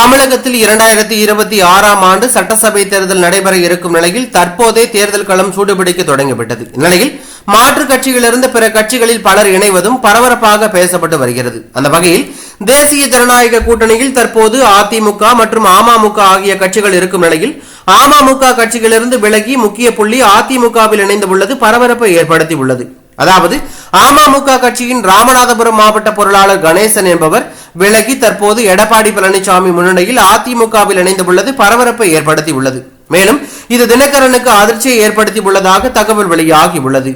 தமிழகத்தில் இரண்டாயிரத்தி இருபத்தி ஆறாம் ஆண்டு சட்டசபை தேர்தல் நடைபெற இருக்கும் நிலையில் தற்போதே தேர்தல் களம் சூடுபிடிக்க தொடங்கிவிட்டது. இந்நிலையில் மாற்றுக் கட்சியிலிருந்து பிற கட்சிகளில் பலர் இணைவதும் பரபரப்பாக பேசப்பட்டு வருகிறது. அந்த வகையில் தேசிய ஜனநாயக கூட்டணியில் தற்போது அதிமுக மற்றும் அமமுக ஆகிய கட்சிகள் இருக்கும் நிலையில் அமமுக கட்சியிலிருந்து விலகி முக்கிய புள்ளி அதிமுகவில் இணைந்துள்ளது பரபரப்பை ஏற்படுத்தி உள்ளது அதாவது அமமுக கட்சியின் ராமநாதபுரம் மாவட்ட பொருளாளர் கணேசன் என்பவர் விலகி தற்போது எடப்பாடி பழனிசாமி முன்னணியில் அதிமுகவில் இணைந்துள்ளது பரபரப்பை ஏற்படுத்தி உள்ளது மேலும் இது தினகரனுக்கு அதிர்ச்சியை ஏற்படுத்தி உள்ளதாக தகவல் வெளியாகியுள்ளது